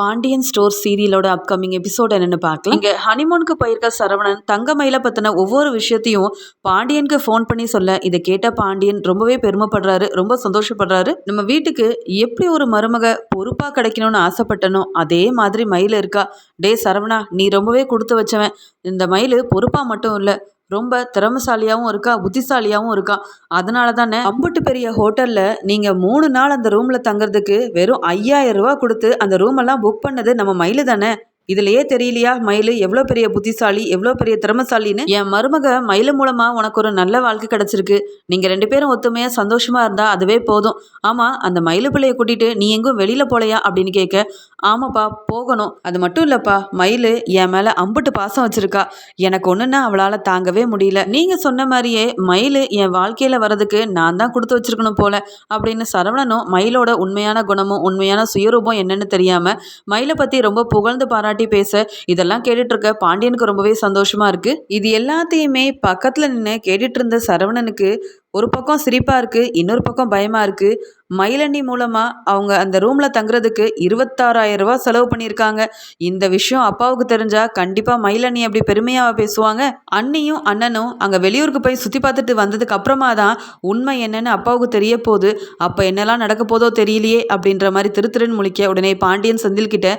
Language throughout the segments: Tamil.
பாண்டியன் ஸ்டோர் சீரியலோட அப்கமிங் எபிசோட் என்னன்னு பார்க்கலாம். இங்கே ஹனிமூனுக்கு போயிருக்க சரவணன் தங்கமயில பற்றின ஒவ்வொரு விஷயத்தையும் பாண்டியனுக்கு ஃபோன் பண்ணி சொல்ல இதை கேட்ட பாண்டியன் ரொம்பவே பெருமைப்படுறாரு ரொம்ப சந்தோஷப்படுறாரு. நம்ம வீட்டுக்கு எப்படி ஒரு மருமக பொறுப்பாக கிடைக்கணும்னு ஆசைப்பட்டனோ அதே மாதிரி மயில் இருக்கா டே சரவணா நீ ரொம்பவே கொடுத்து வச்சவன். இந்த மயில் பொறுப்பாக மட்டும் இல்லை ரொம்ப திறமசாலியாகவும் இருக்கா புத்திசாலியாகவும் இருக்கா? அதனால தானே அம்புட்டு பெரிய ஹோட்டலில் நீங்கள் மூணு நாள் அந்த ரூமில் தங்குறதுக்கு வெறும் ஐயாயிரம் ரூபா கொடுத்து அந்த ரூமெல்லாம் புக் பண்ணது நம்ம மயிலு தானே இதுலயே தெரியலையா? மயில் எவ்வளோ பெரிய புத்திசாலி எவ்வளோ பெரிய திறமசாலின்னு? என் மருமக மயில் மூலமாக உனக்கு ஒரு நல்ல வாழ்க்கை கிடச்சிருக்கு. நீங்கள் ரெண்டு பேரும் ஒத்துமையா சந்தோஷமாக இருந்தால் அதுவே போதும். ஆமாம் அந்த மயிலு பிள்ளைய கூட்டிட்டு நீ எங்கும் வெளியில் போலையா அப்படின்னு கேட்க ஆமாப்பா போகணும். அது மட்டும் இல்லைப்பா மயில் என் மேலே அம்புட்டு பாசம் வச்சுருக்கா. எனக்கு ஒண்ணுன்னா அவளால் தாங்கவே முடியல. நீங்கள் சொன்ன மாதிரியே மயில் என் வாழ்க்கையில் வர்றதுக்கு நான் தான் கொடுத்து வச்சிருக்கணும் போல அப்படின்னு சரவணனும் மயிலோட உண்மையான குணமும் உண்மையான சுயரூபம் என்னன்னு தெரியாமல் மயிலை பற்றி ரொம்ப புகழ்ந்து பாராட்டி பேச. இதெல்லாம் கேட்டுட்டு இருக்க பாண்டியனுக்கு ரொம்பவே சந்தோஷமா இருக்கு. இது எல்லாத்தையுமே பக்கத்தில் நின்று கேட்டுட்டு இருந்த சரவணனுக்கு ஒரு பக்கம் சிரிப்பாக இருக்குது இன்னொரு பக்கம் பயமாக இருக்குது மயிலண்ணி மூலமாக அவங்க அந்த ரூமில் தங்குறதுக்கு இருபத்தாறாயிரம் ரூபா செலவு பண்ணியிருக்காங்க. இந்த விஷயம் அப்பாவுக்கு தெரிஞ்சால் கண்டிப்பாக மயிலண்ணி அப்படி பெருமையாக பேசுவாங்க. அண்ணியும் அண்ணனும் அங்கே வெளியூருக்கு போய் சுற்றி பார்த்துட்டு வந்ததுக்கு அப்புறமா தான் உண்மை என்னன்னு அப்பாவுக்கு தெரிய போகுது அப்போ என்னெல்லாம் நடக்க போதோ தெரியலையே அப்படின்ற மாதிரி திருத்திருன்னு முழிக்க உடனே பாண்டியன் செந்தில் கிட்ட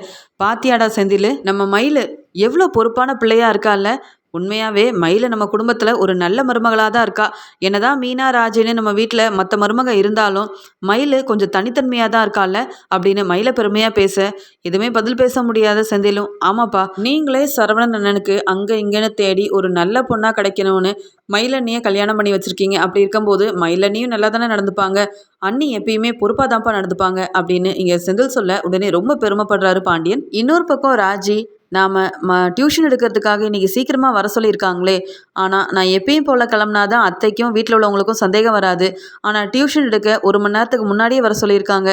பாத்தியாடா செந்தில் நம்ம மயில் எவ்வளோ பொறுப்பான பிள்ளையாக இருக்கால்ல உண்மையாகவே மயில நம்ம குடும்பத்தில் ஒரு நல்ல மருமகளாக தான் இருக்கா? என்னதான் மீனா ராஜேன்னு நம்ம வீட்டில் மற்ற மருமக இருந்தாலும் மயில் கொஞ்சம் தனித்தன்மையாக தான் இருக்கால அப்படின்னு மயில பெருமையாக பேச எதுவுமே பதில் பேச முடியாத செந்திலும். ஆமாப்பா நீங்களே சரவணன் அண்ணனுக்கு அங்கே இங்கேன்னு தேடி ஒரு நல்ல பொண்ணாக கிடைக்கணும்னு மயிலண்ணியை கல்யாணம் பண்ணி வச்சுருக்கீங்க. அப்படி இருக்கும்போது மயிலண்ணியும் நல்லா தானே நடந்துப்பாங்க? அண்ணி எப்பயுமே பொறுப்பாக தான்ப்பா நடந்துப்பாங்க அப்படின்னு இங்கே செந்தில் சொல்ல உடனே ரொம்ப பெருமைப்படுறாரு பாண்டியன். இன்னொரு பக்கம் ராஜி நாம் ம டியூஷன் எடுக்கிறதுக்காக இன்றைக்கி சீக்கிரமாக வர சொல்லியிருக்காங்களே. ஆனால் நான் எப்பயும் போல் கிளம்புனா தான் அத்தைக்கும் வீட்டில் உள்ளவங்களுக்கும் சந்தேகம் வராது. ஆனால் டியூஷன் எடுக்க ஒரு மணி நேரத்துக்கு முன்னாடியே வர சொல்லியிருக்காங்க.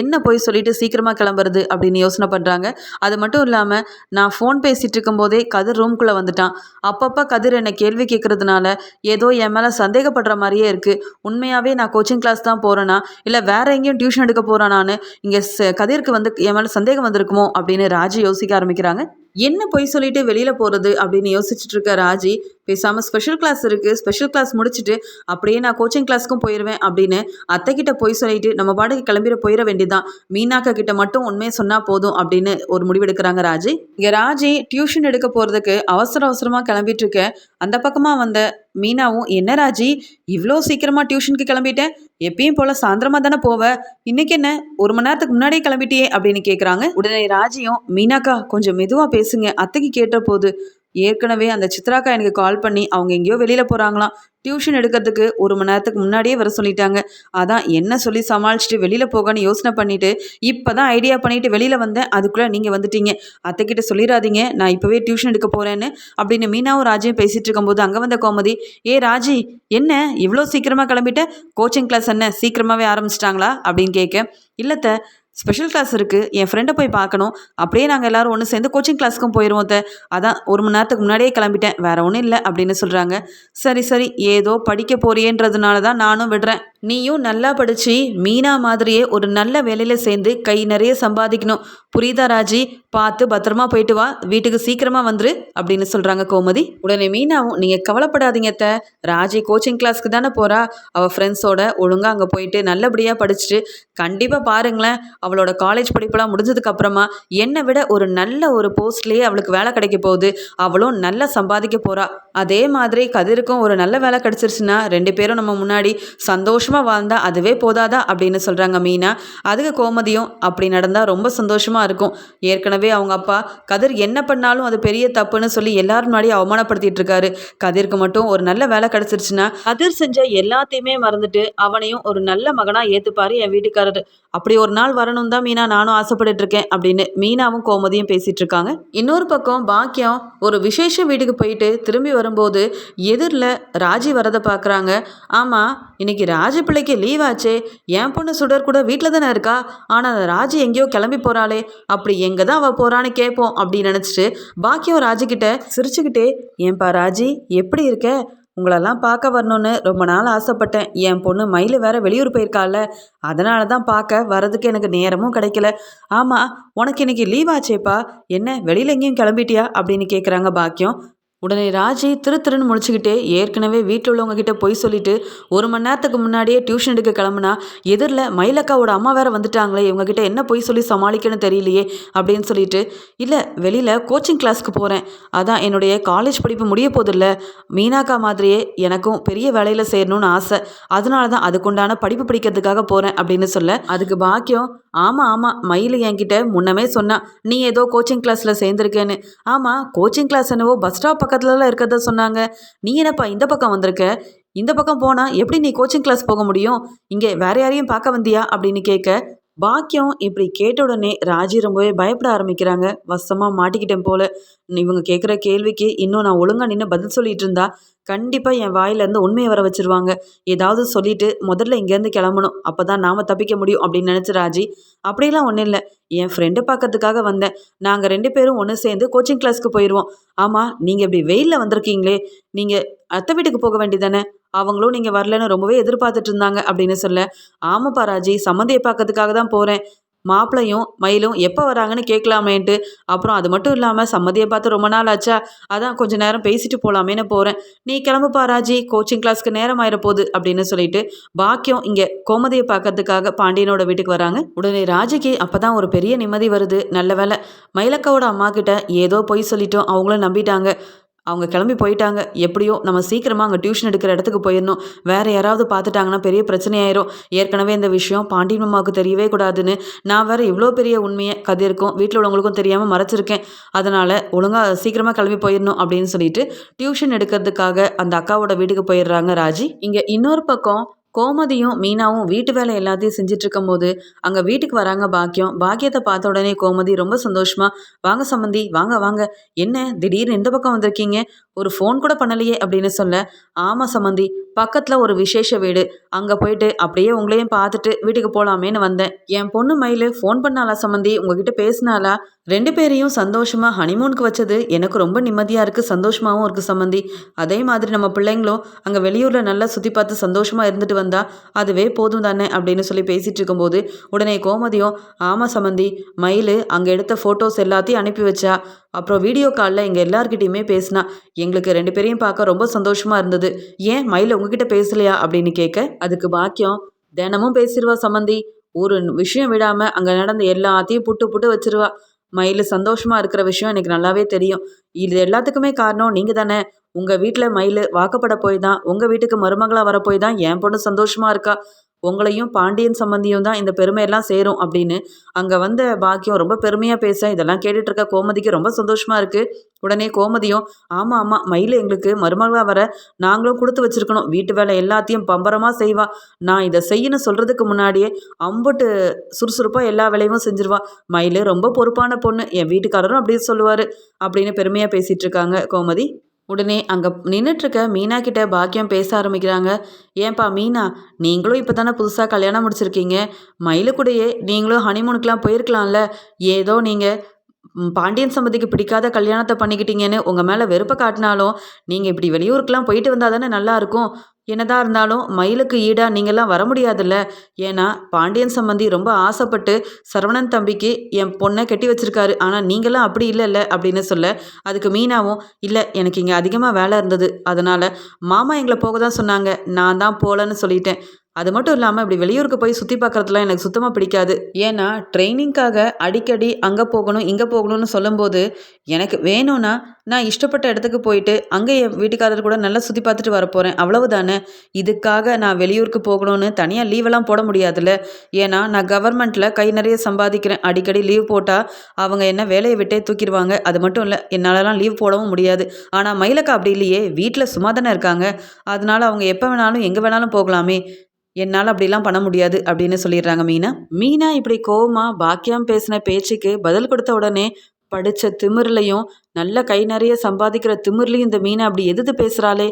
என்ன போய் சொல்லிட்டு சீக்கிரமாக கிளம்புறது அப்படின்னு யோசனை பண்ணுறாங்க அது மட்டும் இல்லாமல் நான் ஃபோன் பேசிகிட்டு இருக்கும்போதே கதிர் ரூம்குள்ளே வந்துட்டான். அப்பப்போ கதிர் என்னை கேள்வி கேட்குறதுனால ஏதோ என் மேலே சந்தேகப்படுற மாதிரியே இருக்குது உண்மையாகவே நான் கோச்சிங் கிளாஸ் தான் போகிறேனா இல்லை வேறு எங்கேயும் டியூஷன் எடுக்க போகிறேனான்னு இங்கே கதிருக்கு வந்து என் மேலே சந்தேகம் வந்திருக்குமோ அப்படின்னு ராஜி யோசிக்க ஆரம்பிக்கிறாங்க. என்ன பொய் சொல்லிட்டு வெளியில் போகிறது அப்படின்னு யோசிச்சுட்டு இருக்க ராஜி பேசாமல் ஸ்பெஷல் கிளாஸ் இருக்குது ஸ்பெஷல் கிளாஸ் முடிச்சுட்டு அப்படியே நான் கோச்சிங் கிளாஸ்க்கும் போயிடுவேன் அப்படின்னு அத்தைக்கிட்ட போய் சொல்லிட்டு நம்ம பாட்டுக்கு கிளம்பிட போயிட வேண்டியதான் மீனாக்கா கிட்ட மட்டும் உண்மையை சொன்னால் போதும் அப்படின்னு ஒரு முடிவெடுக்கிறாங்க ராஜி. இங்கே ராஜி டியூஷன் எடுக்க போகிறதுக்கு அவசர அவசரமாக கிளம்பிட்டு இருக்க. அந்த பக்கமாக வந்த மீனாவும் என்ன ராஜி இவ்வளோ சீக்கிரமாக டியூஷனுக்கு கிளம்பிட்டேன் எப்பயும் போல் சாயந்தரமாக தானே போவேன் இன்னைக்கு என்ன? ஒரு மணி நேரத்துக்கு முன்னாடியே கிளம்பிட்டியே அப்படின்னு கேட்குறாங்க உடனே ராஜியும் மீனாக்கா கொஞ்சம் மெதுவாக பேசுங்க. அத்தைக்கு கேட்ட போது ஏற்கனவே அந்த சித்ராக்கா எனக்கு கால் பண்ணி அவங்க எங்கேயோ வெளியில் போகிறாங்களாம் டியூஷன் எடுக்கிறதுக்கு ஒரு மணி நேரத்துக்கு முன்னாடியே வர சொல்லிட்டாங்க. அதான் என்ன சொல்லி சமாளிச்சுட்டு வெளியில் போகன்னு யோசனை பண்ணிவிட்டு இப்போ தான் ஐடியா பண்ணிவிட்டு வெளியில் வந்தேன். அதுக்குள்ளே நீங்கள் வந்துட்டீங்க. அத்தைக்கிட்ட சொல்லிடாதீங்க. நான் இப்போவே டியூஷன் எடுக்க போகிறேன்னு அப்படின்னு மீனாவும் ராஜியும் பேசிகிட்டு இருக்கும்போது அங்கே வந்த கோமதி ஏ ராஜி என்ன? இவ்வளோ சீக்கிரமாக கிளம்பிட்ட? கோச்சிங் கிளாஸ் என்ன? சீக்கிரமாகவே ஆரம்பிச்சிட்டாங்களா? அப்படின்னு கேட்க இல்லைத்த ஸ்பெஷல் கிளாஸ் இருக்குது என் ஃப்ரெண்டை போய் பார்க்கணும். அப்படியே நாங்கள் எல்லோரும் ஒன்று சேர்ந்து கோச்சிங் கிளாஸ்க்கும் போயிடுவோம் த அதான் ஒரு மணி நேரத்துக்கு முன்னாடியே கிளம்பிட்டேன். வேறு ஒன்றும் இல்லை அப்படின்னு சொல்கிறாங்க சரி சரி. ஏதோ படிக்க போறியன்றதுனால தான் நானும் விடுறேன். நீயும் நல்லா படித்து மீனா மாதிரியே ஒரு நல்ல வேலையில் சேர்ந்து கை நிறைய சம்பாதிக்கணும். புரியுதா ராஜி? பார்த்து பத்திரமா போயிட்டு வா. வீட்டுக்கு சீக்கிரமாக வந்துரு அப்படின்னு சொல்கிறாங்க கோமதி. உடனே மீனாவும் நீங்கள் கவலைப்படாதீங்க த ராஜி கோச்சிங் கிளாஸ்க்கு தானே போகிறா அவள் ஃப்ரெண்ட்ஸோட ஒழுங்காக அங்கே போயிட்டு நல்லபடியாக படிச்சுட்டு கண்டிப்பாக பாருங்களேன். அவளோட காலேஜ் படிப்பெல்லாம் முடிஞ்சதுக்கு அப்புறமா என்னை விட ஒரு நல்ல ஒரு போஸ்ட்லேயே அவளுக்கு வேலை கிடைக்க போகுது. அவளும் நல்லா சம்பாதிக்க போகிறா அதே மாதிரி கதிருக்கும் ஒரு நல்ல வேலை கிடச்சிருச்சுன்னா ரெண்டு பேரும் நம்ம முன்னாடி சந்தோஷம் சந்தோஷமாக வாழ்ந்தால் அதுவே போதாதா அப்படின்னு சொல்கிறாங்க மீனா. அதுக்கு கோமதியும் அப்படி நடந்தால் ரொம்ப சந்தோஷமாக இருக்கும். ஏற்கனவே அவங்க அப்பா கதிர் என்ன பண்ணாலும் அது பெரிய தப்புன்னு சொல்லி எல்லாரும் முன்னாடி அவமானப்படுத்திட்டு இருக்காரு. கதிருக்கு மட்டும் ஒரு நல்ல வேலை கிடச்சிருச்சுன்னா கதிர் செஞ்ச எல்லாத்தையுமே மறந்துட்டு அவனையும் ஒரு நல்ல மகனாக ஏற்றுப்பாரு என் வீட்டுக்காரர். அப்படி ஒரு நாள் வரணும் தான் மீனா நானும் ஆசைப்பட்டு இருக்கேன் அப்படின்னு மீனாவும் கோமதியும் பேசிகிட்டு இருக்காங்க. இன்னொரு பக்கம் பாக்கியம் ஒரு விசேஷ வீட்டுக்கு போயிட்டு திரும்பி வரும்போது எதிரில் ராஜி வரதை பார்க்குறாங்க ஆமாம் இன்னைக்கு ராஜி பிள்ளைக்கு லீவ் ஆச்சே. என் பொண்ணு சுடர் கூட வீட்டில் தானே இருக்கா? ஆனால் ராஜி எங்கேயோ கிளம்பி போகிறாளே அப்படி எங்கே தான் அவள் போகிறான்னு கேட்போம் அப்படின்னு நினச்சிட்டு பாக்கியம் ராஜிக்கிட்ட சிரிச்சுக்கிட்டே ஏன்பா ராஜி எப்படி இருக்க? உங்களெல்லாம் பார்க்க வரணும்னு ரொம்ப நாள் ஆசைப்பட்டேன். என் பொண்ணு மயில் வேற வெளியூர் போயிருக்கால அதனால தான் பார்க்க வரதுக்கு எனக்கு நேரமும் கிடைக்கல. ஆமாம் உனக்கு இன்னைக்கு லீவ் ஆச்சேப்பா. என்ன வெளியில் எங்கேயும் கிளம்பிட்டியா? அப்படின்னு கேட்குறாங்க பாக்கியம். உடனே ராஜி திரு திருன்னு ஏற்கனவே வீட்டில் உள்ளவங்க கிட்ட பொய் சொல்லிட்டு ஒரு மணி நேரத்துக்கு முன்னாடியே டியூஷன் எடுக்க கிளம்புனா எதிரில் மயிலக்காவோட அம்மா வேற வந்துட்டாங்களே இவங்க கிட்ட என்ன பொய் சொல்லி சமாளிக்கணும்னு தெரியலையே அப்படின்னு சொல்லிட்டு இல்லை வெளியில் கோச்சிங் கிளாஸ்க்கு போகிறேன் அதான் என்னுடைய காலேஜ் படிப்பு முடிய போதில்ல. மீனாக்கா மாதிரியே எனக்கும் பெரிய வேலையில் சேரணும்னு ஆசை. அதனால தான் அதுக்குண்டான படிப்பு படிக்கிறதுக்காக போகிறேன் அப்படின்னு சொல்ல அதுக்கு பாக்கியம் ஆமாம் ஆமாம் மயில் என்கிட்ட முன்னமே சொன்னா நீ ஏதோ கோச்சிங் கிளாஸில் சேர்ந்துருக்கேன்னு. ஆமாம் கோச்சிங் கிளாஸ் என்னவோ பஸ் ஸ்டாப் பக்கத்துலலாம் இருக்கிறத சொன்னாங்க. நீ என்னப்பா இந்த பக்கம் வந்திருக்க? இந்த பக்கம் போனால் எப்படி நீ கோச்சிங் கிளாஸ் போக முடியும்? இங்கே வேற யாரையும் பார்க்க வந்தியா? அப்படின்னு கேட்க பாக்கியம் இப்படி கேட்ட உடனே ராஜி ரொம்பவே பயப்பட ஆரம்பிக்கிறாங்க. வசமாக மாட்டிக்கிட்டேன் போல. இவங்க கேட்குற கேள்விக்கு இன்னும் நான் ஒழுங்காக நின்று பதில் சொல்லிட்டு இருந்தா கண்டிப்பாக என் வாயிலேருந்து உண்மையை வர வச்சிருவாங்க. ஏதாவது சொல்லிட்டு முதல்ல இங்கேருந்து கிளம்பணும். அப்போ தான் நாம் தப்பிக்க முடியும் அப்படின்னு நினச்சி ராஜி அப்படிலாம் ஒன்றும் இல்லை. என் ஃப்ரெண்டு பார்க்கறதுக்காக வந்தேன். நாங்கள் ரெண்டு பேரும் ஒன்று சேர்ந்து கோச்சிங் கிளாஸ்க்கு போயிடுவோம் ஆமாம் நீங்கள் இப்படி வெயிலில் வந்திருக்கீங்களே. நீங்கள் அத்தை வீட்டுக்கு போக வேண்டியதானே அவங்களும் நீங்கள் வரலன்னு ரொம்பவே எதிர்பார்த்துட்டு இருந்தாங்க அப்படின்னு சொல்ல. ஆமாப்பா ராஜி சம்மந்தியை பார்க்கறதுக்காக தான் போகிறேன் மாப்பிளையும் மயிலும் எப்போ வராங்கன்னு கேட்கலாமேன்ட்டு. அப்புறம் அது மட்டும் இல்லாமல் சம்மதியை பார்த்து ரொம்ப நாள் ஆச்சா? அதான் கொஞ்ச நேரம் பேசிட்டு போகலாமேன்னு போகிறேன் நீ கிளம்புப்பா ராஜி கோச்சிங் கிளாஸ்க்கு நேரம் ஆயிடப்போகுது போகுது அப்படின்னு சொல்லிட்டு பாக்கியம் இங்கே கோமதியை பார்க்கறதுக்காக பாண்டியனோட வீட்டுக்கு வராங்க. உடனே ராஜிக்கு அப்போ தான் ஒரு பெரிய நிம்மதி வருது. நல்ல வேலை மயிலக்காவோட அம்மா கிட்ட ஏதோ பொய் சொல்லிட்டோம். அவங்களும் நம்பிட்டாங்க. அவங்க கிளம்பி போயிட்டாங்க. எப்படியோ நம்ம சீக்கிரமாக அங்கே டியூஷன் எடுக்கிற இடத்துக்கு போயிடணும். வேறு யாராவது பார்த்துட்டாங்கன்னா பெரிய பிரச்சனையாயிரும். ஏற்கனவே இந்த விஷயம் பாண்டியன் அம்மாவுக்கு தெரியவே கூடாதுன்னு. நான் வேறு இவ்வளோ பெரிய உண்மையை கதிர்க்கும் வீட்டில் உள்ளவங்களுக்கும் தெரியாமல் மறைச்சிருக்கேன். அதனால் ஒழுங்காக சீக்கிரமாக கிளம்பி போயிடணும் அப்படின்னு சொல்லிட்டு டியூஷன் எடுக்கிறதுக்காக அந்த அக்காவோட வீட்டுக்கு போயிடுறாங்க ராஜி. இங்கே இன்னொரு பக்கம் கோமதியும் மீனாவும் வீட்டு வேலை எல்லாத்தையும் செஞ்சுட்டு இருக்கும்போது அங்கே வீட்டுக்கு வராங்க பாக்கியம் பாக்கியத்தை பார்த்த உடனே கோமதி ரொம்ப சந்தோஷமா வாங்க சம்மந்தி வாங்க வாங்க. என்ன? திடீர்னு இந்த பக்கம் வந்திருக்கீங்க? ஒரு ஃபோன் கூட பண்ணலையே அப்படின்னு சொல்ல ஆமாம் சம்மந்தி பக்கத்தில் ஒரு விசேஷ வீடு. அங்கே போயிட்டு அப்படியே உங்களையும் பார்த்துட்டு வீட்டுக்கு போகலாமேன்னு வந்தேன். என் பொண்ணு மயில் ஃபோன் பண்ணாலா சம்மந்தி உங்ககிட்ட பேசினாலா ரெண்டு பேரையும் சந்தோஷமாக ஹனிமூனுக்கு வச்சது எனக்கு ரொம்ப நிம்மதியாக இருக்குது சந்தோஷமாகவும் இருக்குது சம்மந்தி அதே மாதிரி நம்ம பிள்ளைங்களும் அங்கே வெளியூரில் நல்லா சுற்றி பார்த்து சந்தோஷமாக இருந்துட்டு வந்தால் அதுவே போதும் தானே? அப்படின்னு சொல்லி பேசிகிட்டு இருக்கும்போது உடனே கோமதியும் ஆமாம் சம்மந்தி மயில் அங்கே எடுத்த ஃபோட்டோஸ் எல்லாத்தையும் அனுப்பி வச்சா. அப்புறம் வீடியோ காலில் எங்கள் எல்லார்கிட்டேயுமே பேசினா எங்களுக்கு ரெண்டு பேரையும் பார்க்க ரொம்ப சந்தோஷமாக இருந்தது. ஏன் மயில் உங்ககிட்ட பேசலையா? அப்படின்னு கேட்க அதுக்கு பாக்கியம் தினமும் பேசிடுவா சம்மந்தி. ஒரு விஷயம் விடாமல் அங்கே நடந்த எல்லாத்தையும் புட்டு புட்டு வச்சிருவா. மயில் சந்தோஷமாக இருக்கிற விஷயம் எனக்கு நல்லாவே தெரியும். இது எல்லாத்துக்குமே காரணம் நீங்கள் தானே உங்கள் வீட்டில் மயில் வாக்கப்பட போய் தான் உங்கள் வீட்டுக்கு மருமகளாக வரப்போய் தான் என் பொண்ணு சந்தோஷமாக இருக்கா? உங்களையும் பாண்டியன் சம்பந்தியும் தான் இந்த பெருமையெல்லாம் சேரும் அப்படின்னு அங்கே வந்த பாக்கியம் ரொம்ப பெருமையாக பேச இதெல்லாம் கேட்டுட்டு இருக்க கோமதிக்கு ரொம்ப சந்தோஷமாக இருக்குது உடனே கோமதியும் ஆமாம் ஆமாம் மயில் எங்களுக்கு மருமகளாக வர நாங்களும் கொடுத்து வச்சுருக்கணும். வீட்டு வேலை எல்லாத்தையும் பம்பரமாக செய்வா. நான் இதை செய்யணும் சொல்கிறதுக்கு முன்னாடியே அம்புட்டு சுறுசுறுப்பாக எல்லா வேலையும் செஞ்சிருவா. மயில் ரொம்ப பொறுப்பான பொண்ணு. என் வீட்டுக்காரரும் அப்படின்னு சொல்லுவார். அப்படின்னு பெருமையாக பேசிகிட்டு இருக்காங்க கோமதி. உடனே அங்கே நின்றுட்டுருக்க மீனா கிட்ட பாக்கியம் பேச ஆரம்பிக்கிறாங்க. ஏன்பா மீனா நீங்களும் இப்போ தானே புதுசாக கல்யாணம் முடிச்சிருக்கீங்க? மயிலு கூடயே நீங்களும் ஹனிமூனுக்கெலாம் போயிருக்கலாம்ல. ஏதோ நீங்கள் பாண்டியன் சம்பதிக்கு பிடிக்காத கல்யாணத்தை பண்ணிக்கிட்டீங்கன்னு உங்கள் மேலே வெறுப்பை காட்டினாலும் நீங்கள் இப்படி வெளியூருக்கெலாம் போயிட்டு வந்தால் தானே நல்லாயிருக்கும் என்னதான் இருந்தாலும் மயிலுக்கு ஈடாக நீங்கள்லாம் வர முடியாதுல்ல. ஏன்னா பாண்டியன் சம்பந்தி ரொம்ப ஆசைப்பட்டு சரவணன் தம்பிக்கு என் பொண்ணை கட்டி வச்சிருக்காரு. ஆனால் நீங்களாம் அப்படி இல்லைல்ல அப்படின்னு சொல்ல அதுக்கு மீனாவும் இல்லை எனக்கு இங்கே அதிகமாக வேலை இருந்தது. அதனால் மாமா எங்களை போக தான் சொன்னாங்க. நான் தான் போகலன்னு சொல்லிட்டேன். அது மட்டும் இல்லாமல் இப்படி வெளியூருக்கு போய் சுற்றி பார்க்குறதுலாம் எனக்கு சுத்தமாக பிடிக்காது. ஏன்னா ட்ரைனிங்காக அடிக்கடி அங்கே போகணும் இங்கே போகணும்னு சொல்லும்போது எனக்கு வேணும்னா நான் இஷ்டப்பட்ட இடத்துக்கு போயிட்டு அங்கே என் வீட்டுக்காரர் கூட நல்லா சுற்றி பார்த்துட்டு வரப்போகிறேன் அவ்வளவுதானே? இதுக்காக நான் வெளியூருக்கு போகணும்னு தனியாக லீவெல்லாம் போட முடியாதுல்ல? ஏன்னா நான் கவர்மெண்ட்டில் கை நிறைய சம்பாதிக்கிறேன். அடிக்கடி லீவ் போட்டால் அவங்க என்ன வேலையை விட்டே தூக்கிடுவாங்க. அது மட்டும் இல்லை என்னாலலாம் லீவ் போடவும் முடியாது. ஆனால் மயிலக்கா அப்படி இல்லையே. வீட்டில் சும்மா தானே இருக்காங்க. அதனால அவங்க எப்போ வேணாலும் எங்கே வேணாலும் போகலாமே. என்னால் அப்படிலாம் பண்ண முடியாது அப்படின்னு சொல்லிடுறாங்க மீனா. மீனா இப்படி கோவமாக பாக்கியம் பேசின பேச்சுக்கு பதில் கொடுத்த உடனே படித்த திமிர்லையும் நல்ல கை நிறைய சம்பாதிக்கிற திமிர்லையும் இந்த மீனை அப்படி எதிர்த்து பேசுகிறாளே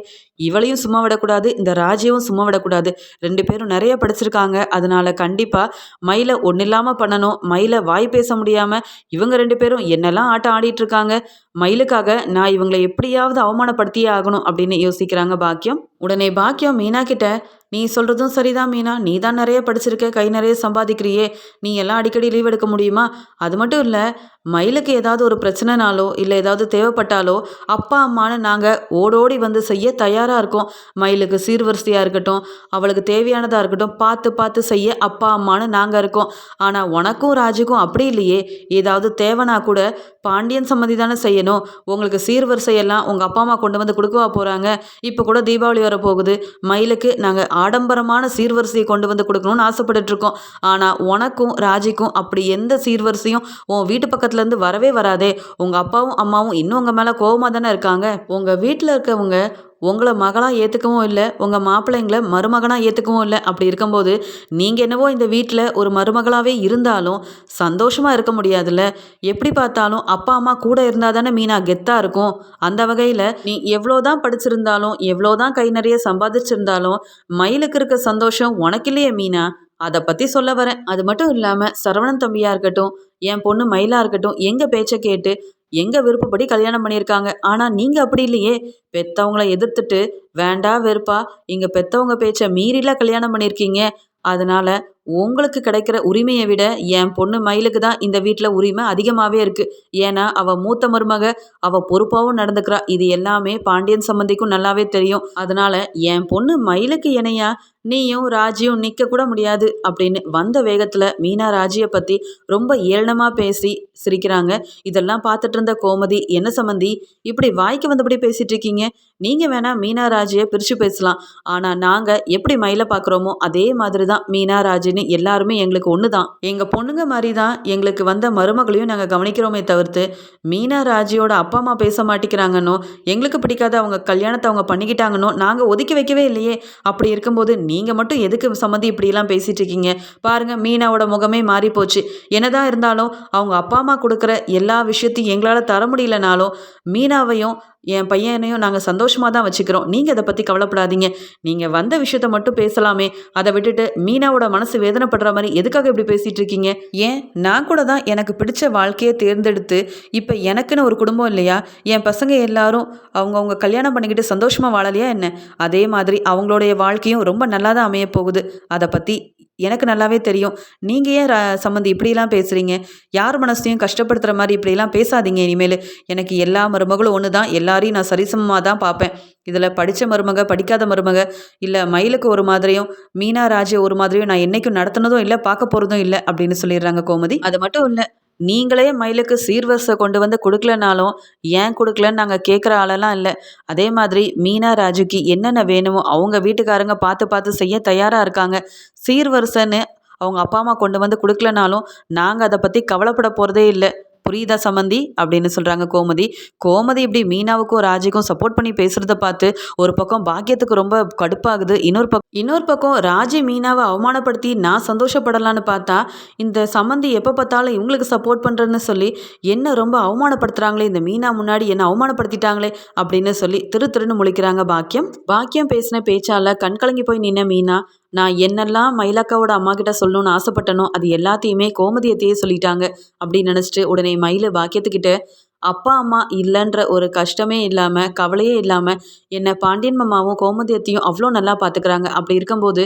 இவளையும் சும்மா விடக்கூடாது இந்த ராஜ்யவும் சும்மா விடக்கூடாது. ரெண்டு பேரும் நிறைய படிச்சிருக்காங்க. அதனால கண்டிப்பாக மயிலை ஒன்றும் இல்லாமல் பண்ணணும். மயிலை வாய் பேச முடியாமல் இவங்க ரெண்டு பேரும் என்னெல்லாம் ஆட்டம் ஆடிட்டு இருக்காங்க? மயிலுக்காக நான் இவங்களை எப்படியாவது அவமானப்படுத்தியே ஆகணும் அப்படின்னு யோசிக்கிறாங்க பாக்கியம். உடனே பாக்கியம் மீனா கிட்ட நீ சொல்கிறதும் சரிதான் மீனா. நீ தான் நிறைய படிச்சிருக்க கை நிறைய சம்பாதிக்கிறியே. நீ எல்லாம் அடிக்கடி லீவ் எடுக்க முடியுமா? அது மட்டும் இல்லை மயிலுக்கு ஏதாவது ஒரு பிரச்சனைனாலோ இல்லை ஏதாவது தேவைப்பட்டாலோ அப்பா அம்மானு நாங்கள் ஓடோடி வந்து செய்ய தயாராக இருக்கோம். மயிலுக்கு சீர்வரிசையாக இருக்கட்டும் அவளுக்கு தேவையானதாக இருக்கட்டும் பார்த்து பார்த்து செய்ய அப்பா அம்மானு நாங்கள் இருக்கோம். ஆனால் உனக்கும் ராஜுக்கும் அப்படி இல்லையே. ஏதாவது தேவைனா கூட பாண்டியன் சம்மதி தானே செய்யணும். உங்களுக்கு சீர்வரிசையெல்லாம் உங்கள் அப்பா அம்மா கொண்டு வந்து கொடுக்கவா போகிறாங்க இப்போ கூட தீபாவளி வர போகுது மயிலுக்கு நாங்கள் ஆடம்பரமான சீர்வரிசையை கொண்டு வந்து கொடுக்கணும்னு ஆசைப்பட்டுட்டு இருக்கோம் ஆனால் உனக்கும் ராஜிக்கும் அப்படி எந்த சீர்வரிசையும் உன் வீட்டு பக்கத்துலேருந்து வரவே வராதே. உங்கள் அப்பாவும் அம்மாவும் இன்னும் உங்கள் மேலே கோவமாக தானே இருக்காங்க? உங்கள் வீட்டில் இருக்கவங்க உங்களை மகளாக ஏற்றுக்கவும் இல்லை உங்கள் மாப்பிள்ளைங்களை மருமகனாக ஏற்றுக்கவும் இல்லை அப்படி இருக்கும்போது நீங்கள் என்னவோ இந்த வீட்டில் ஒரு மருமகளாகவே இருந்தாலும் சந்தோஷமாக இருக்க முடியாதுல்ல. எப்படி பார்த்தாலும் அப்பா அம்மா கூட இருந்தால் தானே மீனா கெத்தாக இருக்கும். அந்த வகையில் நீ எவ்வளோ தான் படிச்சிருந்தாலும் எவ்வளோ தான் கை நிறைய சம்பாதிச்சிருந்தாலும் மயிலுக்கு இருக்க சந்தோஷம் உனக்கு இல்லையே மீனா. அதை பற்றி சொல்ல வரேன். அது மட்டும் இல்லாமல் சரவணன் தம்பியாக இருக்கட்டும் என் பொண்ணு மயிலாக இருக்கட்டும் எங்கள் பேச்சை கேட்டு எங்கள் விருப்பப்படி கல்யாணம் பண்ணியிருக்காங்க? ஆனால் நீங்கள் அப்படி இல்லையே. பெத்தவங்கள எதிர்த்துட்டு வேண்டா வெறுப்பா இங்கே பெற்றவங்க பேச்சை மீறிலாம் கல்யாணம் பண்ணியிருக்கீங்க. அதனால் உங்களுக்கு கிடைக்கிற உரிமையை விட என் பொண்ணு மயிலுக்கு தான் இந்த வீட்டில் உரிமை அதிகமாகவே இருக்குது ஏன்னா அவள் மூத்த மருமக அவள் பொறுப்பாகவும் நடந்துக்கிறா. இது எல்லாமே பாண்டியன் சம்பந்திக்கும் நல்லாவே தெரியும். அதனால் என் பொண்ணு மயிலுக்கு இணையா நீயும் ராஜியும் நிற்க கூட முடியாது அப்படின்னு வந்த வேகத்தில் மீனா ராஜியை பற்றி ரொம்ப ஏளனமாக பேசி சிரிக்கிறாங்க. இதெல்லாம் பார்த்துட்டு இருந்த கோமதி என்ன சம்மந்தி இப்படி வாய்க்கு வந்தபடி பேசிகிட்டு இருக்கீங்க? நீங்கள் வேணால் மீனா ராஜியை பிரித்து பேசலாம். ஆனால் நாங்கள் எப்படி மயிலை பார்க்குறோமோ அதே மாதிரி தான் மீனா ராஜின்னு எல்லாருமே எங்களுக்கு ஒன்று தான் எங்கள் பொண்ணுங்க மாதிரி தான் எங்களுக்கு வந்த மருமகளையும் நாங்கள் கவனிக்கிறோமே தவிர்த்து மீனா ராஜியோட அப்பா அம்மா பேச மாட்டேங்கிறாங்கன்னோ எங்களுக்கு பிடிக்காத அவங்க கல்யாணத்தை அவங்க பண்ணிக்கிட்டாங்கன்னோ நாங்கள் ஒதுக்கி வைக்கவே இல்லையே. அப்படி இருக்கும்போது நீங்கள் மட்டும் எதுக்கு சம்மந்தி இப்படிலாம் பேசிகிட்டு இருக்கீங்க? பாருங்கள் மீனாவோட முகமே மாறி போச்சு என்னதான் இருந்தாலும் அவங்க அப்பா அம்மா கொடுக்குற எல்லா விஷயத்தையும் எங்களால் தர முடியலனாலும் மீனாவையும் என் பையனையும் நாங்கள் சந்தோஷமாக தான் வச்சுக்கிறோம். நீங்கள் அதை பற்றி கவலைப்படாதீங்க. நீங்கள் வந்த விஷயத்த மட்டும் பேசலாமே. அதை விட்டுட்டு மீனாவோட மனசு வேதனைப்படுற மாதிரி எதுக்காக இப்படி பேசிகிட்டு இருக்கீங்க ஏன்? நான் கூட தான் எனக்கு பிடிச்ச வாழ்க்கையை தேர்ந்தெடுத்து இப்போ எனக்குன்னு ஒரு குடும்பம் இல்லையா? என் பசங்க எல்லாரும் அவங்கவுங்க கல்யாணம் பண்ணிக்கிட்டு சந்தோஷமாக வாழலையா என்ன? அதே மாதிரி அவங்களுடைய வாழ்க்கையும் ரொம்ப நல்லா தான் அமைய போகுது அதை பற்றி எனக்கு நல்லாவே தெரியும். நீங்கள் ஏன் சம்மந்தி இப்படிலாம் பேசுகிறீங்க யார் மனசையும் கஷ்டப்படுத்துகிற மாதிரி இப்படிலாம் பேசாதீங்க இனிமேல். எனக்கு எல்லா மருமகளும் ஒன்று தான் எல்லாரையும் நான் சரிசமமாக தான் பார்ப்பேன். இதில் படித்த மருமக படிக்காத மருமக இல்லை மயிலுக்கு ஒரு மாதிரியும் மீனா ராஜே ஒரு மாதிரியும் நான் என்றைக்கும் நடத்தினதும் இல்லை பார்க்க போகிறதும் இல்லை அப்படின்னு சொல்லிடுறாங்க கோமதி. அது மட்டும் இல்லை. நீங்களே மயிலுக்கு சீர்வரிசை கொண்டு வந்து கொடுக்கலனாலும் ஏன் கொடுக்கலன்னு நாங்கள் கேட்குற ஆளெல்லாம் இல்லை. அதே மாதிரி மீனா ராஜுக்கு என்னென்ன வேணுமோ அவங்க வீட்டுக்காரங்க பார்த்து பார்த்து செய்ய தயாராக இருக்காங்க. சீர்வரிசைன்னு அவங்க அப்பா அம்மா கொண்டு வந்து கொடுக்கலனாலும் நாங்கள் அதை பற்றி கவலைப்பட போகிறதே இல்லை. புரியுதா சம்மந்தி அப்படின்னு சொல்கிறாங்க கோமதி. கோமதி இப்படி மீனாவுக்கும் ராஜிக்கும் சப்போர்ட் பண்ணி பேசுகிறத பார்த்து ஒரு பக்கம் பாக்கியத்துக்கு ரொம்ப கடுப்பாகுது. இன்னொரு பக்கம் இன்னொரு பக்கம் ராஜி மீனாவை அவமானப்படுத்தி நான் சந்தோஷப்படலான்னு பார்த்தா இந்த சம்மந்தி எப்போ பார்த்தாலும் இவங்களுக்கு சப்போர்ட் பண்ணுறேன்னு சொல்லி என்ன ரொம்ப அவமானப்படுத்துகிறாங்களே இந்த மீனா முன்னாடி என்ன அவமானப்படுத்திட்டாங்களே அப்படின்னு சொல்லி திரு திருன்னு முழிக்கிறாங்க பாக்கியம். பாக்கியம் பேசின பேச்சால் கண்கலங்கி போய் நின்ன மீனா நான் என்னெல்லாம் மயிலக்காவோட அம்மா கிட்ட சொல்லணும்னு ஆசைப்பட்டனோ அது எல்லாத்தையுமே கோமதியத்தையே சொல்லிட்டாங்க அப்படின்னு நினச்சிட்டு உடனே மயில் பாக்கியத்துக்கிட்ட அப்பா அம்மா இல்லைன்ற ஒரு கஷ்டமே இல்லாமல் கவலையே இல்லாமல் என்னை பாண்டியன் மாமாவும் கோமதியத்தையும் அவ்வளோ நல்லா பார்த்துக்கிறாங்க அப்படி இருக்கும்போது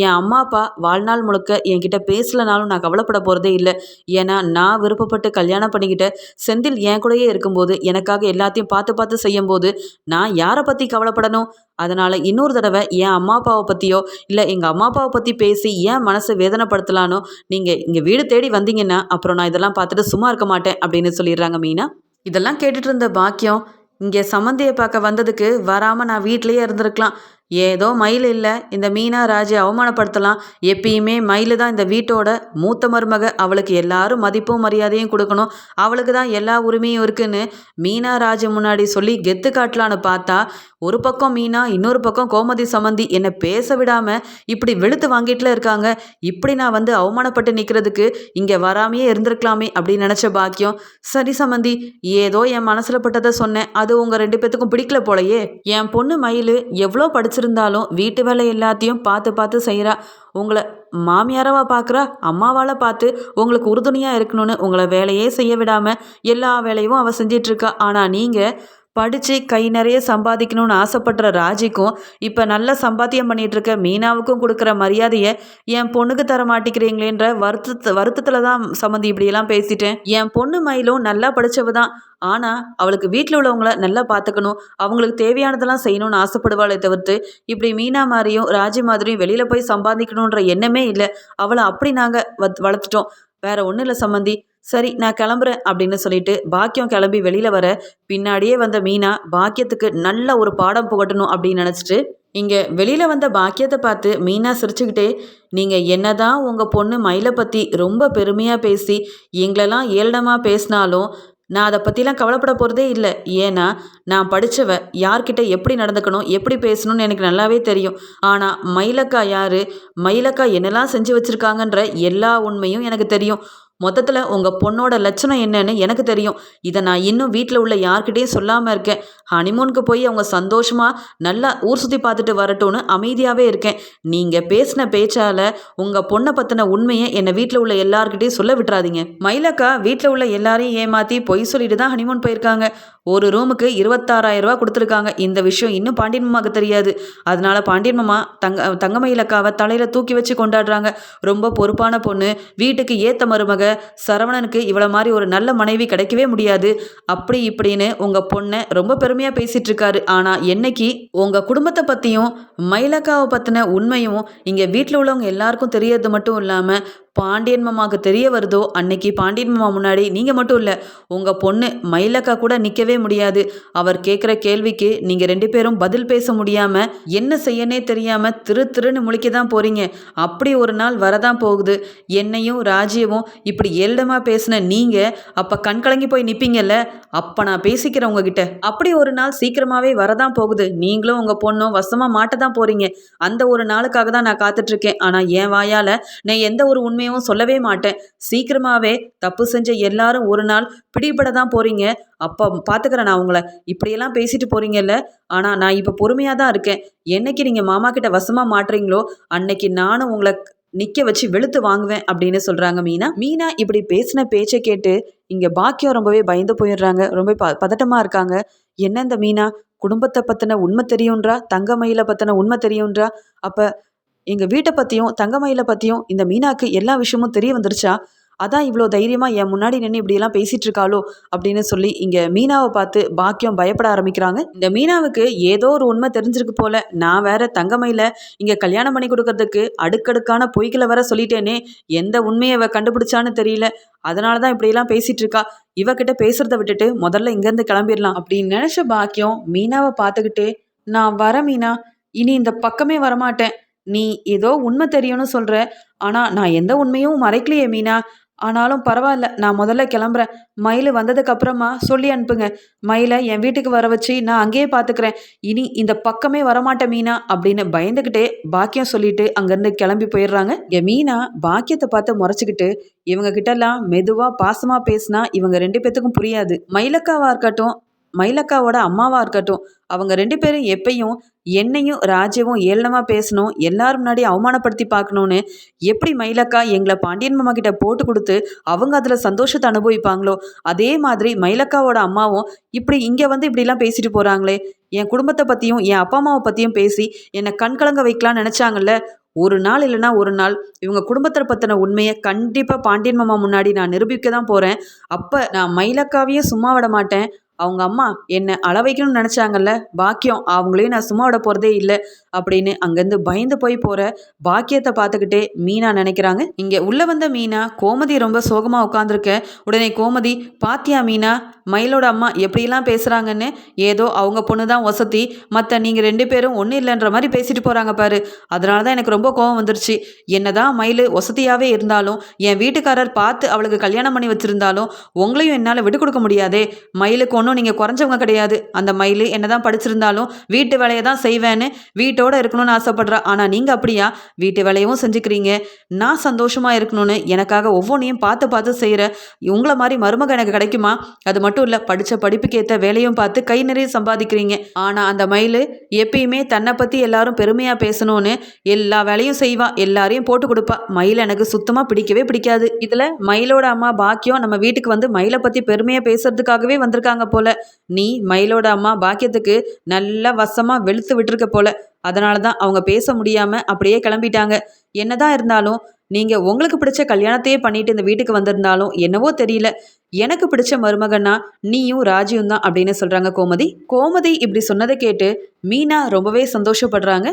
என் அம்மா அப்பா வாழ்நாள் முழுக்க என்கிட்ட பேசலனாலும் நான் கவலைப்பட போகிறதே இல்லை. ஏன்னா நான் விருப்பப்பட்டு கல்யாணம் பண்ணிக்கிட்ட செந்தில் என் கூடயே இருக்கும்போது எனக்காக எல்லாத்தையும் பார்த்து பார்த்து செய்யும்போது நான் யாரை பற்றி கவலைப்படணும்? அதனால் இன்னொரு தடவை என் அம்மா அப்பாவை பற்றியோ இல்லை எங்கள் அம்மா அப்பாவை பற்றி பேசி ஏன் மனசை வேதனைப்படுத்தலானோ நீங்கள் இங்கே வீடு தேடி வந்தீங்கன்னா அப்புறம் நான் இதெல்லாம் பார்த்துட்டு சும்மா இருக்க மாட்டேன் அப்படின்னு சொல்லிடுறாங்க மீனா. இதெல்லாம் கேட்டுட்டு இருந்த பாக்கியம் இங்கே சம்மந்தியை பார்க்க வந்ததுக்கு வராமல் நான் வீட்லேயே இருந்திருக்கலாம். ஏதோ மயில் இல்லை. இந்த மீனா ராஜை அவமானப்படுத்தலாம். எப்பயுமே மயில் தான் இந்த வீட்டோட மூத்த மருமக. அவளுக்கு எல்லாரும் மதிப்பும் மரியாதையும் கொடுக்கணும். அவளுக்கு தான் எல்லா உரிமையும் இருக்குன்னு மீனா ராஜு முன்னாடி சொல்லி கெத்து காட்டலான்னு பார்த்தா ஒரு பக்கம் மீனா இன்னொரு பக்கம் கோமதி சம்மந்தி என்னை பேச விடாமல் இப்படி வெளுத்து வாங்கிட்டுல இருக்காங்க. இப்படி நான் வந்து அவமானப்பட்டு நிற்கிறதுக்கு இங்கே வராமையே இருந்திருக்கலாமே அப்படின்னு நினச்ச பாக்கியம். சரி சம்மந்தி ஏதோ என் மனசில் பட்டதை சொன்னேன். அது உங்கள் ரெண்டு பேத்துக்கும் பிடிக்கல போலையே. என் பொண்ணு மயில் எவ்வளோ படிச்சிருந்தாலும் வீட்டு வேலை எல்லாத்தையும் பார்த்து பார்த்து செய்கிறா உங்களை மாமியாரவா பார்க்குறா அம்மாவால் பார்த்து உங்களுக்கு உறுதுணையாக இருக்கணும்னு உங்களை வேலையே செய்ய விடாமல் எல்லா வேலையும் அவள் செஞ்சிட்ருக்கா ஆனால் நீங்கள் படித்து கை நிறைய சம்பாதிக்கணும்னு ஆசைப்படுற ராஜிக்கும் இப்போ நல்ல சம்பாத்தியம் பண்ணிகிட்டு இருக்க மீனாவுக்கும் கொடுக்குற மரியாதையை என் பொண்ணுக்கு தர மாட்டேங்கிறீங்களேன்ற வருத்தத்தை வருத்தத்தில் தான் சம்மந்தி இப்படியெல்லாம் பேசிட்டேன். என் பொண்ணு மயிலும் நல்லா படித்தவ தான் ஆனால் அவளுக்கு வீட்டில் உள்ளவங்கள நல்லா பார்த்துக்கணும் அவங்களுக்கு தேவையானதெல்லாம் செய்யணும்னு ஆசைப்படுவாளே தவிர்த்து இப்படி மீனா மாதிரியும் ராஜி மாதிரியும் வெளியில் போய் சம்பாதிக்கணுன்ற எண்ணமே இல்லை. அவளை அப்படி நாங்கள் வளர்த்துட்டோம். வேற ஒன்றும் இல்லை சம்மந்தி. சரி நான் கிளம்புறேன் அப்படின்னு சொல்லிட்டு பாக்கியம் கிளம்பி வெளியில் வர பின்னாடியே வந்த மீனா பாக்கியத்துக்கு நல்ல ஒரு பாடம் புகட்டணும் அப்படின்னு நினச்சிட்டு இங்கே வெளியில் வந்த பாக்கியத்தை பார்த்து மீனா சிரிச்சுக்கிட்டே நீங்கள் என்னதான் உங்கள் பொண்ணு மயிலை பற்றி ரொம்ப பெருமையாக பேசி எங்களெல்லாம் ஏளனமாக பேசினாலும் நான் அதை பற்றிலாம் கவலைப்பட போகிறதே இல்லை. ஏன்னா நான் படித்தவ யார்கிட்ட எப்படி நடந்துக்கணும் எப்படி பேசணும்னு எனக்கு நல்லாவே தெரியும். ஆனால் மயிலக்கா யார் மயிலக்கா என்னெல்லாம் செஞ்சு வச்சுருக்காங்கன்ற எல்லா உண்மையும் எனக்கு தெரியும். மொத்தத்தில் உங்கள் பொண்ணோட லட்சணம் என்னன்னு எனக்கு தெரியும். இதை நான் இன்னும் வீட்டில் உள்ள யார்கிட்டையும் சொல்லாமல் இருக்கேன். ஹனிமூனுக்கு போய் அவங்க சந்தோஷமாக நல்லா ஊர் சுற்றி பார்த்துட்டு வரட்டும்னு அமைதியாகவே இருக்கேன். நீங்கள் பேசின பேச்சால் உங்கள் பொண்ணை பற்றின உண்மையை என்னை வீட்டில் உள்ள எல்லார்கிட்டையும் சொல்ல விட்டுறாதீங்க. மயிலக்கா வீட்டில் உள்ள எல்லாரையும் ஏமாற்றி பொய் சொல்லிட்டு தான் ஹனிமூன் போயிருக்காங்க. ஒரு ரூமுக்கு இருபத்தாறாயிரம் ரூபா கொடுத்துருக்காங்க. இந்த விஷயம் இன்னும் பாண்டியன் மாமாவுக்கு தெரியாது. அதனால பாண்டியன் மாமா தங்க தங்கமயிலக்காவை தலையில் தூக்கி வச்சு கொண்டாடுறாங்க. ரொம்ப பொறுப்பான பொண்ணு. வீட்டுக்கு ஏற்ற மருமக. சரவணனுக்கு இவ்வளோ மாதிரி ஒரு நல்ல மனைவி கிடைக்கவே முடியாது. அப்படி இப்படின்னு உங்கள் பொண்ணை ரொம்ப பெருமையாக பேசிகிட்டு இருக்காரு ஆனால் என்னைக்கு உங்கள் குடும்பத்தை பற்றியும் மயிலக்காவை பற்றின உண்மையும் இங்கே வீட்டில் உள்ளவங்க எல்லாருக்கும் தெரியறது மட்டும் இல்லாமல் பாண்டியன் மாமாவுக்கு தெரிய வருதோ? அன்னைக்கு பாண்டியன் மாமா முன்னாடி நீங்கள் மட்டும் இல்லை உங்கள் பொண்ணு மயிலக்கா கூட நிற்கவே முடியாது. அவர் கேட்குற கேள்விக்கு நீங்கள் ரெண்டு பேரும் பதில் பேச முடியாமல் என்ன செய்யனே தெரியாமல் திரு திருன்னு முழிக்க தான் போகிறீங்க அப்படி ஒரு நாள் வரதான் போகுது. என்னையும் ராஜ்யவும் இப்படி ஏளிடமாக பேசின நீங்கள் அப்போ கண் கலங்கி போய் நிற்பீங்கல்ல அப்போ நான் பேசிக்கிறேன் உங்ககிட்ட. அப்படி ஒரு நாள் சீக்கிரமாகவே வரதான் போகுது. நீங்களும் உங்கள் பொண்ணும் வசமாக மாட்ட தான் போகிறீங்க அந்த ஒரு நாளுக்காக தான் நான் காத்துட்ருக்கேன் ஆனால் என் வாயால் நான் எந்த ஒரு உண்மையும் உண்மையும் சொல்லவே மாட்டேன். சீக்கிரமாகவே தப்பு செஞ்ச எல்லாரும் ஒரு நாள் பிடிபட தான் போகிறீங்க அப்போ பார்த்துக்கிறேன் நான் உங்களை. இப்படியெல்லாம் பேசிட்டு போகிறீங்கல்ல ஆனால் நான் இப்போ பொறுமையாக தான் இருக்கேன். என்னைக்கு நீங்கள் மாமா கிட்ட வசமாக மாட்டுறீங்களோ அன்னைக்கு நானும் உங்களை நிற்க வச்சு வெளுத்து வாங்குவேன் அப்படின்னு சொல்கிறாங்க மீனா. மீனா இப்படி பேசின பேச்சை கேட்டு இங்கே பாக்கியம் ரொம்பவே பயந்து போயிடுறாங்க. ரொம்ப ப பதட்டமாக இருக்காங்க. என்ன இந்த மீனா? குடும்பத்தை பற்றின உண்மை தெரியுன்றா? தங்கமயலை பற்றின உண்மை தெரியுன்றா? அப்போ எங்கள் வீட்டை பற்றியும் தங்கமயில பற்றியும் இந்த மீனாக்கு எல்லா விஷயமும் தெரிய வந்துருச்சா? அதான் இவ்வளோ தைரியமாக என் முன்னாடி நின்று இப்படியெல்லாம் பேசிகிட்டு இருக்காளோ? அப்படின்னு சொல்லி இங்கே மீனாவை பார்த்து பாக்கியம் பயப்பட ஆரம்பிக்கிறாங்க. இந்த மீனாவுக்கு ஏதோ ஒரு உண்மை தெரிஞ்சிருக்கு போல. நான் வேற தங்கமையில் இங்கே கல்யாணம் பண்ணி கொடுக்கறதுக்கு அடுக்கடுக்கான பொய்களை வர சொல்லிட்டேனே. எந்த உண்மையை அவ கண்டுபிடிச்சான்னு தெரியல. அதனால தான் இப்படியெல்லாம் பேசிகிட்டு இருக்கா. இவகிட்ட பேசுகிறத விட்டுட்டு முதல்ல இங்கேருந்து கிளம்பிடலாம் அப்படின்னு நினச்ச பாக்கியம் மீனாவை பார்த்துக்கிட்டே நான் வர மீனா. இனி இந்த பக்கமே வரமாட்டேன். நீ ஏதோ உண்மை தெரியும்னு சொல்கிற ஆனால் நான் எந்த உண்மையும் மறைக்கலையே மீனா. ஆனாலும் பரவாயில்ல நான் முதல்ல கிளம்புறேன். மயில் வந்ததுக்கு அப்புறமா சொல்லி அனுப்புங்க. மயிலை என் வீட்டுக்கு வர வச்சு நான் அங்கேயே பார்த்துக்கிறேன் இனி இந்த பக்கமே வரமாட்டேன் மீனா அப்படின்னு பயந்துக்கிட்டே பாக்கியம் சொல்லிட்டு அங்கேருந்து கிளம்பி போயிடுறாங்க. என் மீனா பாக்கியத்தை பார்த்து முறைச்சிக்கிட்டு இவங்க கிட்டலாம் மெதுவாக பாசமாக பேசினா இவங்க ரெண்டு பேத்துக்கும் புரியாது. மயிலக்காவாக இருக்கட்டும் மயிலக்காவோட அம்மாவாக இருக்கட்டும் அவங்க ரெண்டு பேரும் எப்பயும் என்னையும் ராஜ்யவும் ஏளனமாக பேசணும் எல்லாரும் முன்னாடி அவமானப்படுத்தி பார்க்கணுன்னு எப்படி மயிலக்கா எங்களை பாண்டியன் மாமா கிட்ட போட்டு கொடுத்து அவங்க அதில் சந்தோஷத்தை அனுபவிப்பாங்களோ அதே மாதிரி மயிலக்காவோட அம்மாவும் இப்படி இங்கே வந்து இப்படிலாம் பேசிட்டு போகிறாங்களே என் குடும்பத்தை பற்றியும் என் அப்பா அம்மாவை பற்றியும் பேசி என்னை கண்கலங்க வைக்கலாம்னு நினச்சாங்கல்ல ஒரு நாள் இல்லைனா ஒரு நாள் இவங்க குடும்பத்தை பற்றின உண்மையை கண்டிப்பாக பாண்டியன் மாமா முன்னாடி நான் நிரூபிக்க தான் போகிறேன் அப்போ நான் மயிலக்காவையே சும்மா விட மாட்டேன். அவங்க அம்மா என்னை அள வைக்கணும்னு நினச்சாங்கல்ல பாக்கியம் அவங்களையும் நான் சும்மா விட போகிறதே இல்லை அப்படின்னு அங்கேருந்து பயந்து போய் போகிற பாக்கியத்தை பார்த்துக்கிட்டே மீனா நினைக்கிறாங்க. இங்கே உள்ளே வந்த மீனா கோமதி ரொம்ப சோகமாக உட்காந்துருக்க உடனே கோமதி பாத்தியா மீனா மயிலோட அம்மா எப்படிலாம் பேசுகிறாங்கன்னு ஏதோ அவங்க பொண்ணு தான் வசதி. மற்ற நீங்கள் ரெண்டு பேரும் ஒன்றும் இல்லைன்ற மாதிரி பேசிட்டு போகிறாங்க பாரு. அதனால தான் எனக்கு ரொம்ப கோவம் வந்துருச்சு. என்னதான் மயில் வசதியாகவே இருந்தாலும் என் வீட்டுக்காரர் பார்த்து அவளுக்கு கல்யாணம் பண்ணி வச்சுருந்தாலும் உங்களையும் என்னால் விட்டு கொடுக்க முடியாதே. மயிலுக்கு ஒன்றும் நீங்கள் குறைஞ்சவங்க கிடையாது. அந்த மயில் என்னதான் படிச்சிருந்தாலும் வீட்டு வேலையை தான் செய்வேன்னு வீட்டோடு இருக்கணும்னு ஆசைப்படுறா. ஆனால் நீங்கள் அப்படியா? வீட்டு வேலையும் செஞ்சுக்கிறீங்க. நான் சந்தோஷமாக இருக்கணும்னு எனக்காக ஒவ்வொன்றையும் பார்த்து பார்த்து செய்கிற உங்களை மாதிரி மருமக எனக்கு கிடைக்குமா? அது மட்டும் இல்லை படித்த படிப்புக்கேற்ற வேலையும் பார்த்து கை நிறைய சம்பாதிக்கிறீங்க. ஆனால் அந்த மயில் எப்பயுமே தன்னை பற்றி எல்லாரும் பெருமையாக பேசணும்னு எல்லா வேலையும் செய்வா எல்லாரையும் போட்டு கொடுப்பா. மயில் எனக்கு சுத்தமாக பிடிக்கவே பிடிக்காது. இதில் மயிலோட அம்மா பாக்கியம் நம்ம வீட்டுக்கு வந்து மயிலை பற்றி பெருமையாக பேசுறதுக்காகவே வந்திருக்காங்க போல. நீ மயிலோட அம்மா பாக்கியத்துக்கு நல்லா வசமாக வெளுத்து விட்டுருக்க போல. அதனால தான் அவங்க பேச முடியாமல் அப்படியே கிளம்பிட்டாங்க. என்னதான் இருந்தாலும் நீங்கள் உங்களுக்கு பிடிச்ச கல்யாணத்தையே பண்ணிட்டு இந்த வீட்டுக்கு வந்திருந்தாலும் என்னவோ தெரியல. எனக்கு பிடிச்ச மருமகன்னா நீயும் ராஜியும் தான் அப்படின்னு சொல்கிறாங்க கோமதி. கோமதி இப்படி சொன்னதை கேட்டு மீனா ரொம்பவே சந்தோஷப்படுறாங்க.